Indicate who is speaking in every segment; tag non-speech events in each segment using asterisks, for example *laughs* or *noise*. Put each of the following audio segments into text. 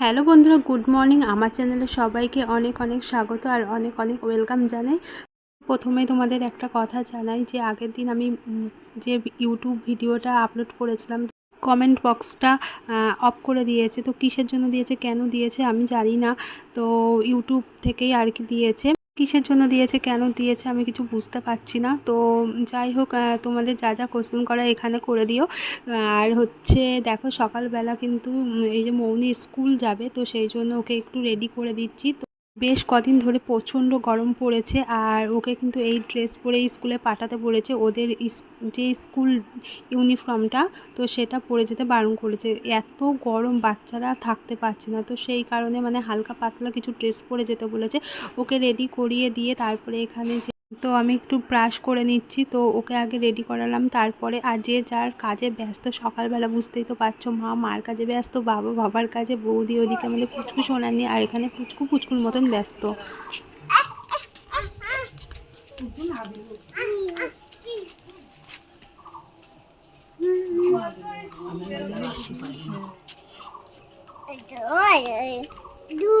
Speaker 1: Hello বন্ধুরা, good morning. আমার চ্যানেলে সবাইকে অনেক অনেক স্বাগত আর অনেক অনেক ওয়েলকাম জানাই। প্রথমে তোমাদের একটা কথা জানাই যে, আগের দিন আমি যে ইউটিউব ভিডিওটা আপলোড করেছিলাম, কমেন্ট বক্সটা অফ করে দিয়েছে। তো কিসের জন্য দিয়েছে, কেন দিয়েছে আমি জানি না। তো ইউটিউব থেকেই আর কি দিয়েছে। কিসের জন্য দিয়েছে, কেন দিয়েছে, আমি কিছু বুঝতে পারছি না। তো যাই হোক তোমাদের যা যা কোশ্চেন করার এখানে করে দিও। আর হচ্ছে দেখো সকালবেলা কিন্তু এই যে মৌনি স্কুল যাবে, তো সেই জন্য ওকে একটু রেডি করে দিচ্ছি। বেশ কদিন ধরে প্রচণ্ড গরম পড়েছে আর ওকে কিন্তু এই ড্রেস পরে স্কুলে পাঠাতে পড়েছে ওদের যে স্কুল ইউনিফর্মটা, তো সেটা পরে যেতে বারণ করেছে। এত গরম, বাচ্চারা থাকতে পারছে না। তো সেই কারণে মানে হালকা পাতলা কিছু ড্রেস পরে যেতে বলেছে। ওকে রেডি করিয়ে দিয়ে তারপরে এখানে যে তো আমি একটু ব্রাশ করে নিচ্ছি। তো ওকে আগে রেডি করালাম। তারপরে যে যার কাজে ব্যস্ত, সকালবেলা বুঝতেই তো পারছ, মা মার কাজে ব্যস্ত, বাবা বাবার কাজে, বৌদি ওদিকে আমাদের পুচকু শোনা নিয়ে আর এখানে পুচকু পুচকুর মতন ব্যস্ত।
Speaker 2: You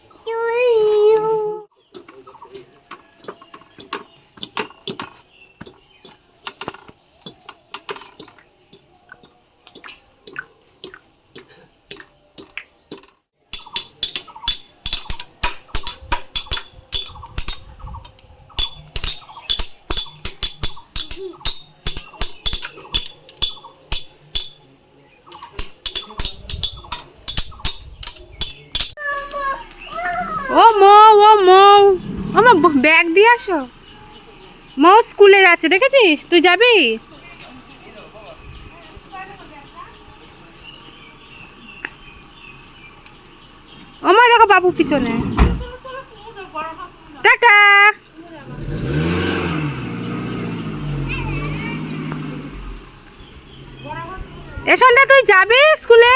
Speaker 1: ও মৌ ও মৌ। আমার ব্যাগ দিয়ে আসো। মৌ স্কুলে যাচ্ছে, দেখেছিস? তুই যাবি? আমার দেখো বাবু পিছনে। টাটা। এসনটা তুই যাবি স্কুলে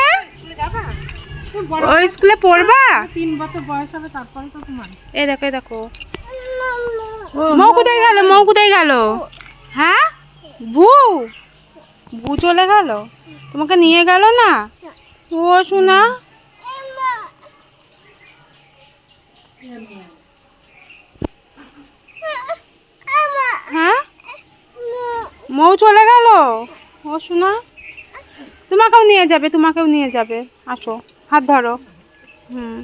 Speaker 1: ওই স্কুলে পড়বা?
Speaker 3: তিন বছর বয়স হবে তারপরে তো তোমার।
Speaker 1: এই দেখো এই দেখো। মৌ কোথায় গেল? মৌ কোথায় গেল? হ্যাঁ? বু বু চলে গেল? তোমাকে নিয়ে গেল না? ও শোনা হ্যাঁ? মৌ চলে গেল? ও শোনা তোমাকেও নিয়ে যাবে তোমাকেও নিয়ে যাবে। আসো। হাত ধরো। হুম।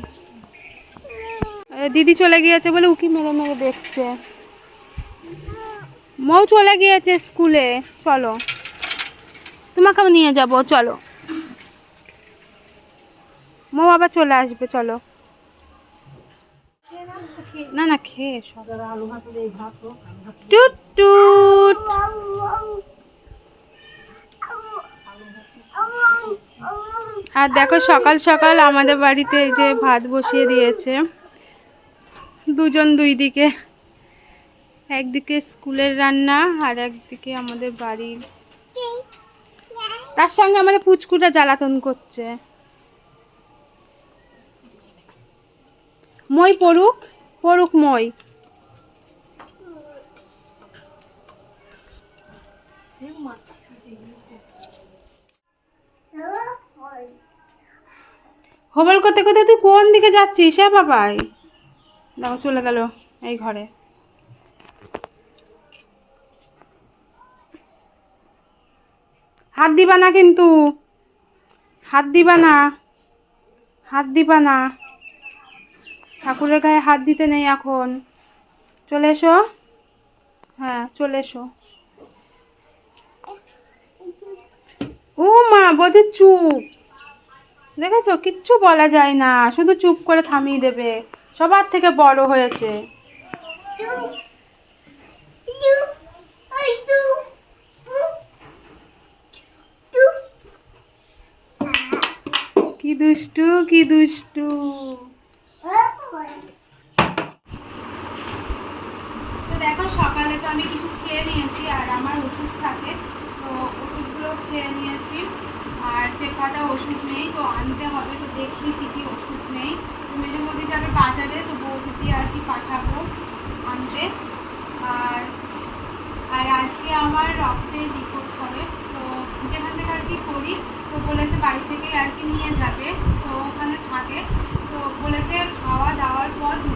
Speaker 1: দিদি চলে গিয়েছে বলে উকি মেরে মেরে দেখছে। মৌ চলে গিয়েছে স্কুলে। চলো। তোমাকেও নিয়ে যাব চলো। মৌ আবার চলে আসবে চলো। না না খেয়ে সব টুট টুট। আর দেখো সকাল সকাল আমাদের বাড়িতে এই যে ভাত বসিয়ে দিয়েছে। দুজন দুই দিকে। একদিকে স্কুলের রান্না আর একদিকে আমাদের বাড়ির। তার সঙ্গে আমাদের পুচকুটা জ্বালাতন করছে। মই পড়ুক পড়ুক মই। হোবল করতে করতে তুই কোন দিকে যাচ্ছিস হ্যাঁ বাবাই? দেখো, চলে গেল এই ঘরে। হাত দিবা না কিন্তু। হাত দিবা না। হাত দিবা না। ঠাকুরের গায়ে হাত দিতে নেই এখন। চলে এসো। হ্যাঁ চলে এসো। ও মা, বোধে চুপ। দেখেছ? কিচ্ছু বলা যায় না, শুধু চুপ করে থামিয়ে দেবে। সবার থেকে বড় হয়েছে। কি দুষ্টু কি দুষ্টু। তো দেখো, সকালে তো আমি কিছু খেয়ে নিয়েছি আর আমার ওষুধ থাকে। তো ওষুধগুলো খেয়ে নিয়েছি। আর যে কটা ওষুধ নেই, তো আনতে হবে, তো দেখছি কী কী ওষুধ নেই। তো মেঝে মধ্যে যাবে বাজারে, তো বৌদিদি আর কি পাঠাবো আনতে। আর আর আজকে আমার রক্তের রিপোর্ট করে তো যেখান থেকে আর কি করি, তো বলেছে বাড়ি থেকে আর কি নিয়ে যাবে, তো ওখানে থাকে। তো বলেছে খাওয়া দাওয়ার পর দু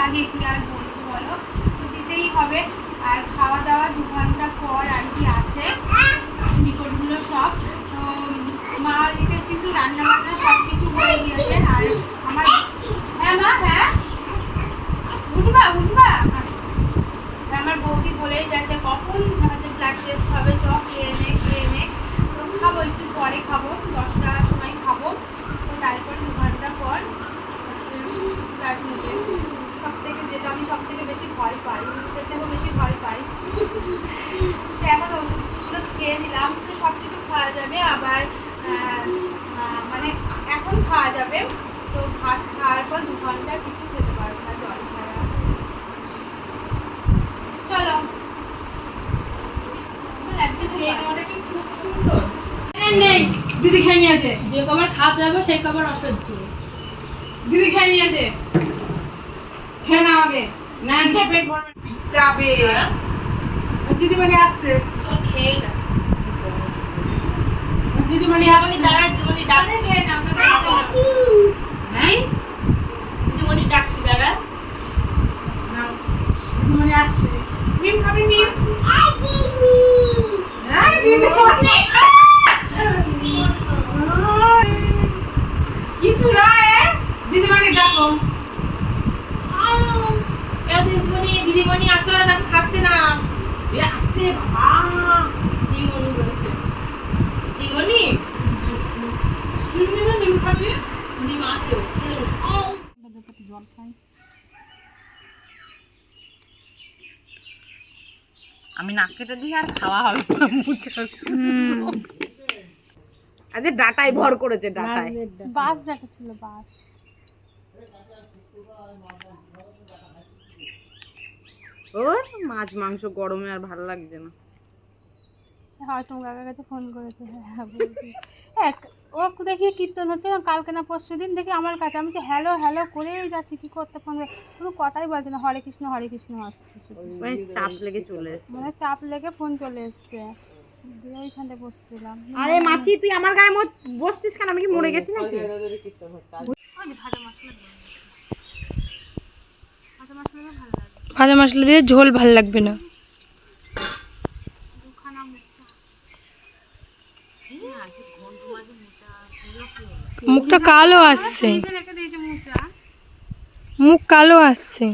Speaker 1: লাগে কি আর বলব বলো? তো দিতেই হবে। আর খাওয়া দাওয়া দু ঘণ্টা পর আর কি আছে। রিপোর্টগুলো সব। তো, মা এদিকে কিন্তু রান্না বান্না সব কিছু হয়ে গিয়েছে আর আমার হ্যাঁ মা হ্যাঁ? উঠবা উঠবা। আমার বৌদি বলেই যাচ্ছে, কখন হয়তো ব্লাড টেস্ট হবে? চ, খেয়ে নে খেয়ে নে। তো খাব, একটু পরে খাব। দশটার সময় খাব। তো তারপরে দু ঘণ্টা পর ব্লাড নেবে যেটা আমি সব থেকে বেশি ভয় পাই ওষুধের থেকেও বেশি ভয় পাই। তো এখন ওষুধগুলো খেয়ে নিলাম তো সব কিছু খাওয়া যাবে আবার মানে এখন খাওয়া যাবে তো ভাত খাওয়ার পর দু ঘণ্টার কিছু খেতে পারব না জল ছাড়া। চলো। খুব সুন্দর।
Speaker 3: নেই দিদি খেয়ে নিয়েছে।
Speaker 4: যে কবার খাপ যাবে সেই কবার অসহ্য।
Speaker 3: দিদি খেয়ে নিয়েছে। খেয়ে নাও আগে না খেয়ে পেট ভরবে পিটাবে। দিদিমণি আসছে।
Speaker 4: চল খেয়ে যাচ্ছে।
Speaker 3: দিদিমণি
Speaker 4: আপনি দাঁড়া দিদিমণি ডাকছে। হ্যাঁ দিদিমণি ডাকছে দাঁড়া
Speaker 3: দিদিমণি আসছে।
Speaker 1: মিম খাবে মিম
Speaker 3: হ্যাঁ দিদিমণি কিছু না এ দিদিমণি ডাকো
Speaker 4: এ দিদিমণি দিদিমণি আসো না খাচ্ছে না।
Speaker 3: আসছে বাবা
Speaker 4: দিদিমণি বলছে
Speaker 3: খাবি?
Speaker 4: আছে
Speaker 3: আমি নাক কেটে দিই আর খাওয়া হবে মুছে ডাটাই ভর করেছে ডাটায়।
Speaker 1: বাস দেখা ছিল বাস।
Speaker 3: ও মাছ মাংস গরমে আর ভালো লাগছে না।
Speaker 1: হয়তো কাকার কাছে ফোন করেছে। হ্যাঁ ও দেখি কীর্তন হচ্ছে কালকে না পরশু দিন দেখি আমার কাছে। আমি যে হ্যালো হ্যালো করেই যাচ্ছি কি করতে ফোন করে? শুধু কথাই বলছে না হরে কৃষ্ণ হরে কৃষ্ণ হচ্ছে
Speaker 3: মানে চাপ লেগে চলে এসছে।
Speaker 1: মানে চাপ লেগে ফোন চলে এসছে। দিয়ে ওইখানে বসছিলাম।
Speaker 3: আরে মাছি তুই আমার গায়ে মত বসতিস কেন? আমি কি মরে গেছি নাকি?
Speaker 1: ভাজা মশলা। ভাজা ভালো
Speaker 5: ভাজা মশলা দিলে ঝোল ভালো লাগবে না। মুখটা কালো আসছে। মুখ কালো আসছে।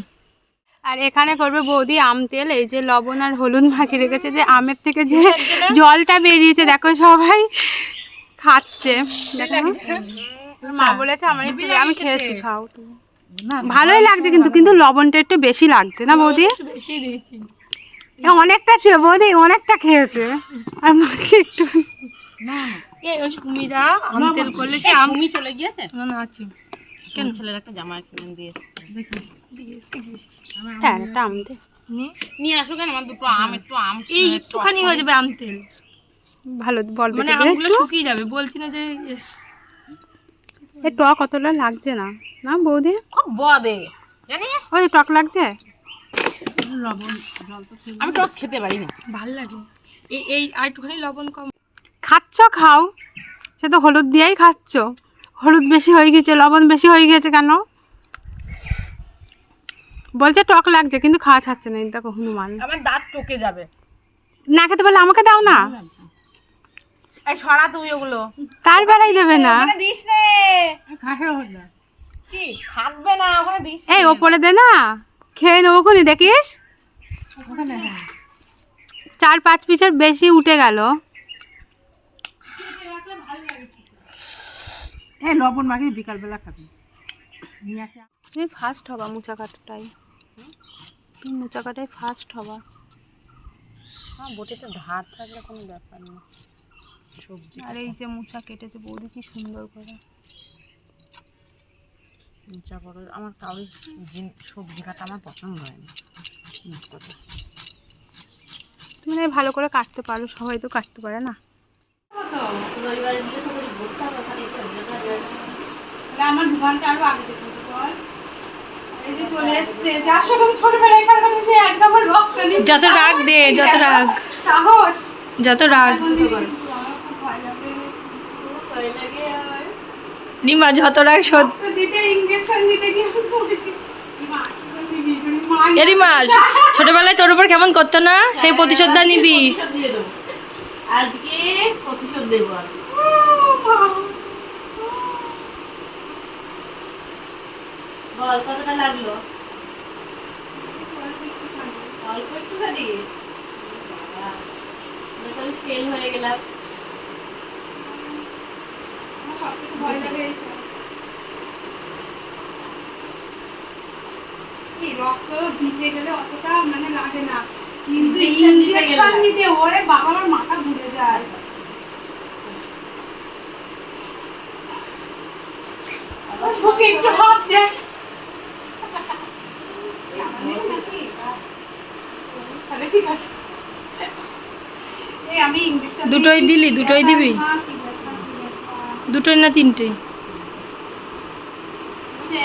Speaker 1: আর এখানে করবে বৌদি আম তেল এই যে লবণ আর হলুদ মাখিয়ে রেখেছে যে আমের থেকে যে জলটা বেরিয়েছে দেখো সবাই খাচ্ছে। দেখো। মা বলেছে আমার আমি খেয়েছি খাও তুমি। ভালোই লাগছে কিন্তু কিন্তু লবণটা একটু বেশি লাগছে না বৌদি?
Speaker 4: বেশি দিয়েছি।
Speaker 1: অনেকটা ছিল বৌদি অনেকটা খেয়েছে। আর মাকে একটু
Speaker 4: এই সুমিরা আম তেল করলে সে আম চলে গিয়েছে?
Speaker 5: না না আছে।
Speaker 3: কেন? ছেলের একটা জামা কিনে দিয়ে
Speaker 1: হ্যাঁ একটা আম দে।
Speaker 3: নিয়ে আসো কেন? আমার দুটো আম একটু আম
Speaker 4: এই একটুখানি হয়ে যাবে আম তেল।
Speaker 1: ভালো বল
Speaker 4: মানে আমগুলো শুকিয়ে যাবে বলছি না যে
Speaker 1: এ টক অতটা লাগছে না। না বৌদি?
Speaker 3: খুব বদে। জানিস?
Speaker 1: ওই টক লাগছে?
Speaker 3: আমি টক খেতে পারি না।
Speaker 4: ভালো লাগে। এই এই আর একটুখানি লবণ কম।
Speaker 1: খাচ্ছ খাও। সে তো হলুদ দিয়েই খাচ্ছ। হলুদ বেশি হয়ে গেছে লবণ বেশি হয়ে গেছে কেন? বলছে টক লাগছে কিন্তু খাওয়া ছাড়ছে না। এই দেখো হনুমান।
Speaker 3: আমার দাঁত টকে যাবে।
Speaker 1: না খেতে বলে আমাকে দাও না?
Speaker 3: এই সরা তুই ওগুলো।
Speaker 1: তার বেলায় দেবে না।
Speaker 3: ওখানে দিস রে কি? থাকবে না ওখানে দিস
Speaker 1: এই ওপরে দে না। খেয়ে নেব খুনি দেখিস? চার পাঁচ পিসের বেশি উঠে গেল।
Speaker 3: এই লবণ মাখিয়ে বিকালবেলা খাবি। নিয়ে আসি।
Speaker 1: তুমি ফার্স্ট হবা মুচা কাটাটাই। তুমি মুচা কাটাই ফার্স্ট হবা।
Speaker 3: হ্যাঁ বটিতে ধার থাকলে কোনো ব্যাপার নেই। সবজি
Speaker 1: আর এই যে মুচা কেটেছে বৌদি কি সুন্দর করে।
Speaker 3: উঁচা করো। আমার কাউরি সবজি কাটা আমার পছন্দ হয় না।
Speaker 1: তুমি না ভালো করে কাটতে পারো সবাই তো কাটতে পারে না। আমার আরও আগে বল।
Speaker 5: যত রাগ দে, যত রাগ।
Speaker 1: সাহস।
Speaker 5: যত রাগ।
Speaker 1: না-
Speaker 5: এরি মা ছোটবেলায় তোর উপর কেমন করতো না? সেই প্রতিশোধটা নিবি?
Speaker 3: আজকে প্রতিশোধ দেবো। বল কতটা লাগল? অল্প একটুখানি। ফেল হয়ে গেলাম।
Speaker 1: আমার সবথেকে ভয় লাগে এই রক্ত দিতে গেলে অতটা মানে লাগে না কিন্তু
Speaker 3: Injection দিতে
Speaker 1: ইঞ্জেকশন
Speaker 3: গেলে।
Speaker 1: নিতে ওরে বাবা আমার মাথা ঘুরে যায় আমার একটু হাত দে তাহলে ঠিক আছে এই আমি
Speaker 5: দুটোই দিলি? দুটোই দিবি? দুটোই না তিনটে?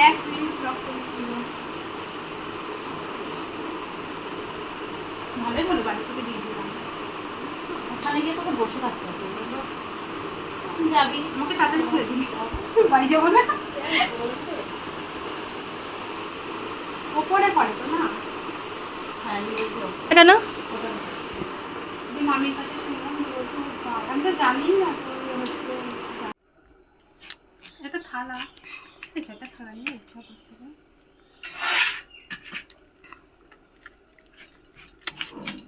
Speaker 1: এক সিরিজ রক্ত দিল ভালোই হলো বাড়ি থেকে দিয়ে দিলাম।
Speaker 3: ওখানে গিয়ে তোকে বসে থাকতে হবে। তুই যাবি।
Speaker 1: আমাকে তাড়াতাড়ি ছেড়ে দিবি। *laughs* বাড়ি যাব না? ওপরে করে তো না?
Speaker 3: হ্যাঁ
Speaker 5: কেন
Speaker 1: মামির কাছে শুনলাম যে আমি তো জানি না তো হচ্ছে একটা থালা থালা নিয়ে ইচ্ছা করতে।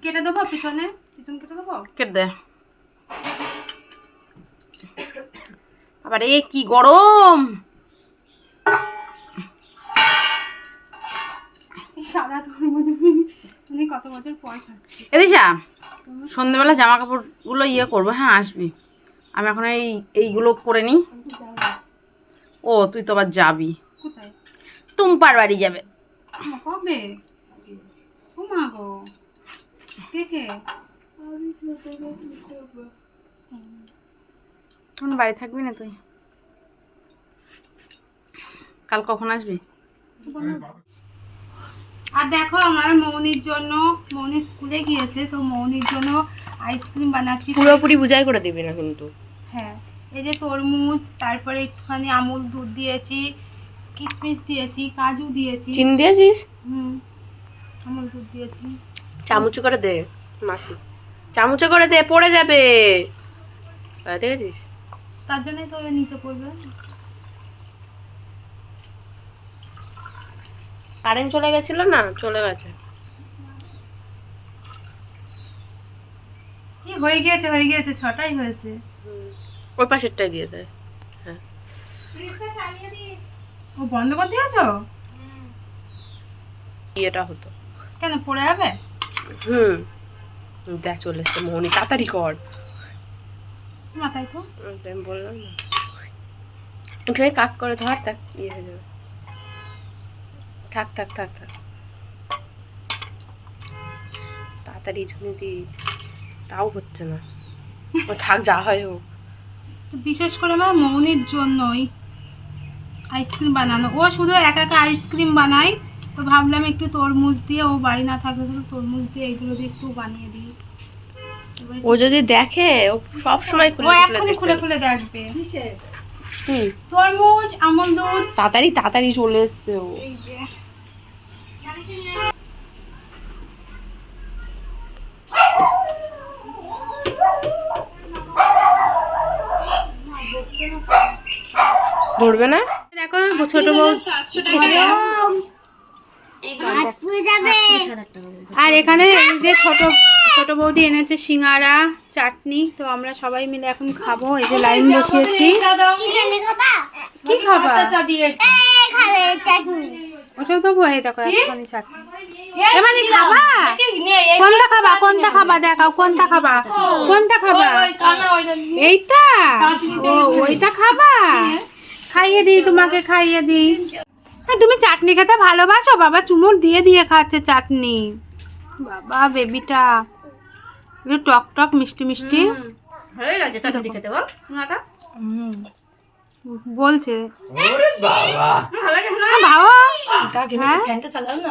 Speaker 1: কেটে দেবো পিছনে? পিছন কেটে দেবো?
Speaker 3: কেটে দে। আবার এ কি গরম!
Speaker 1: এই সাদা তরমুজ আমি কত বছর পর খাচ্ছি
Speaker 3: এদিশা সন্ধ্যেবেলা জামা কাপড়গুলো ইয়ে করব হ্যাঁ আসবি। আমি এখন এই এইগুলো করে নিই। ও তুই তো আবার যাবি।
Speaker 1: কোথায়?
Speaker 3: তুমপার বাড়ি যাবে।
Speaker 1: কবে? ও কে কে?
Speaker 3: এখন বাড়ি থাকবি না তুই? কাল কখন আসবি?
Speaker 1: আর দেখো আমার মৌনির জন্য মৌনি স্কুলে গিয়েছে তো মৌনির জন্য আইসক্রিম বানাচ্ছি।
Speaker 4: পুরোপুরি বুঝাই করে দিবি না কিন্তু।
Speaker 1: হ্যাঁ। এই যে তরমুজ তারপরে একটুখানি আমুল দুধ দিয়েছি কিশমিশ দিয়েছি কাজু দিয়েছি।
Speaker 4: চিনি দিয়েছিস?
Speaker 1: হুম আমুল দুধ দিয়েছি।
Speaker 4: চামচে করে দে মাছি। চামচে করে দে পড়ে যাবে। দেখেছিস?
Speaker 1: তার জন্যই তো নিচে পড়বে।
Speaker 4: কারেন্ট চলে গেছিল না? চলে গেছে।
Speaker 1: কি হয়ে গিয়েছে হয়ে গিয়েছে ছটাই হয়েছে।
Speaker 4: ওই পাশেরটাই দিয়ে দেয়। হ্যাঁ।
Speaker 1: ও বন্ধ করে দিয়েছ?
Speaker 4: ইয়েটা হতো।
Speaker 1: কেন পড়ে যাবে?
Speaker 4: হুম। দেখ চলে এসছে মোহনি তাড়াতাড়ি কর।
Speaker 1: মাথায় তো?
Speaker 4: আমি বললাম না। উঠে কাক করে ধর দেখ ইয়ে হয়ে যাবে। থাক থাক থাক থাক। তাড়াতাড়ি ঝুনি দি। তাও হচ্ছে না। ও থাক যা হয় হোক।
Speaker 1: বিশেষ করে আমার মৌনির জন্যই আইসক্রিম বানানো। ও শুধু একা একা আইসক্রিম বানায়। তো ভাবলাম একটু তরমুজ দিয়ে ও বাড়ি না থাকলে তো তরমুজ দিয়ে এগুলো দিয়ে একটু বানিয়ে দিই।
Speaker 4: ও যদি দেখে ও সব সময়
Speaker 1: ও
Speaker 4: খুলে
Speaker 1: খুলে খুলে দেখবে।
Speaker 4: হুম।
Speaker 1: তরমুজ আমল দুধ।
Speaker 4: তাড়াতাড়ি তাড়াতাড়ি চলে এসছে ও।
Speaker 1: এই যে।
Speaker 4: ধরবে না?
Speaker 1: দেখো ছোট বউ আর এখানে এই যে ছোট ছোট বৌদি এনেছে সিঙ্গারা চাটনি তো আমরা সবাই মিলে এখন খাব। এই যে লাইন বসিয়েছি।
Speaker 2: কি জানি খাবা?
Speaker 1: কি খাবা?
Speaker 2: এই খাবে চাটনি।
Speaker 1: ওটাও তো বয়ে দেখো চাটনি। এমানি খাবা? কোনটা খাবা? কোনটা খাবা? দেখাও কোনটা খাবা? কোনটা খাবা? এইটা? ও ওইটা খাবা? খাইয়ে দিই তোমাকে খাইয়ে দিই। হ্যাঁ তুমি চাটনি খেতে ভালোবাসো? বাবা চুমুর দিয়ে দিয়ে খাচ্ছে চাটনি। বাবা বেবিটা। একটু টক টক মিষ্টি মিষ্টি।
Speaker 4: ভালোই লাগছে চাটনি খেতে বল
Speaker 1: হুম বলছে।
Speaker 6: বাবা।
Speaker 1: বাবা
Speaker 4: কাকে
Speaker 1: হ্যাঁ?
Speaker 4: ফ্যানটা চালাও না?